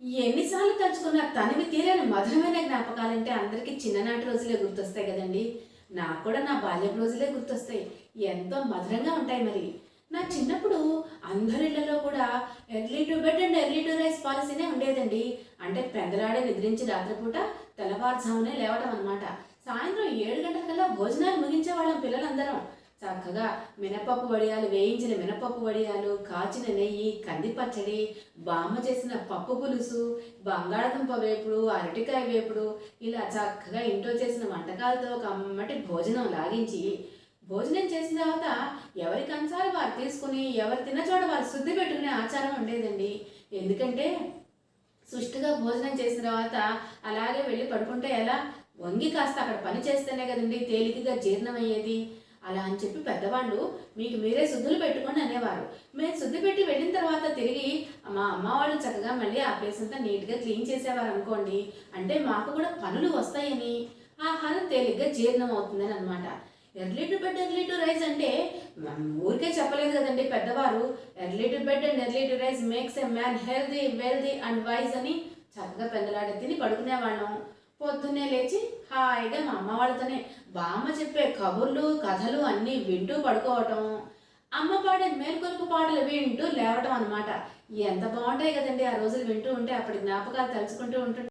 ఎన్నిసార్లు తలుచుకున్న తనవి తీరని మధురమైన జ్ఞాపకాలంటే అందరికీ చిన్ననాటి రోజులే గుర్తొస్తాయి కదండి. నాకు కూడా నా బాల్యపు రోజులే గుర్తొస్తాయి. ఎంతో మధురంగా ఉంటాయి మరి. నా చిన్నప్పుడు అందరిళ్ళలో కూడా early to bed and early to rise పాలసీనే ఉండేదండి. అంటే పెందలాడే నిద్రించి రాత్రిపూట తెల్లవారుజామునే లేవడం అనమాట సాయంత్రం ఏడు గంటలకల్లా భోజనాలు ముగించే వాళ్ళం చక్కగా మినపప్పు వడియాలు వేయించిన మినపప్పు వడియాలు కాచిన నెయ్యి కంది పచ్చడి బామ్మ చేసిన పప్పు పులుసు బంగాళదుంప వేపుడు అరటికాయ వేపుడు ఇలా చక్కగా ఇంట్లో చేసిన వంటకాలతో ఒక అమ్మటి భోజనం లాగించి భోజనం చేసిన తర్వాత ఎవరి కంచాలు వారు తీసుకుని ఎవరు తిన్న చోట వారు శుద్ధి పెట్టుకునే ఆచారం ఉండేదండి. ఎందుకంటే సుష్టిగా భోజనం చేసిన తర్వాత అలాగే వెళ్ళి పడుకుంటే ఎలా? వంగి కాస్త అక్కడ పని చేస్తేనే కదండి తేలికగా జీర్ణమయ్యేది. అలా అని చెప్పి పెద్దవాళ్ళు మీకు మీరే శుద్ధులు పెట్టుకొని అనేవారు. మేము శుద్ధి పెట్టి వెళ్ళిన తర్వాత తిరిగి మా అమ్మ వాళ్ళు చక్కగా మళ్ళీ ఆ ప్లేస్ అంతా నీట్గా క్లీన్ చేసేవారు అనుకోండి అంటే మాకు కూడా పనులు వస్తాయని. ఆహారం తేలిగ్గా జీర్ణం అవుతుందని అనమాట early to bed early to rise అంటే ఊరికే చెప్పలేదు కదండి పెద్దవారు. Early to bed and early to rise makes a man healthy wealthy and wise అని చక్కగా పెద్దలాడ తిని పడుకునేవాళ్ళం. పొద్దున్నే లేచి హాయిగా మా అమ్మ వాళ్ళతోనే బామ్మ చెప్పే కబుర్లు కథలు అన్నీ వింటూ పడుకోవటం. అమ్మ పాడే మేల్కొలుపు పాటలు వింటూ లేవటం అనమాట ఎంత బాగుంటాయి కదండి ఆ రోజులు వింటూ ఉంటే అప్పటి జ్ఞాపకాలు తలుచుకుంటూ ఉంటుంటే.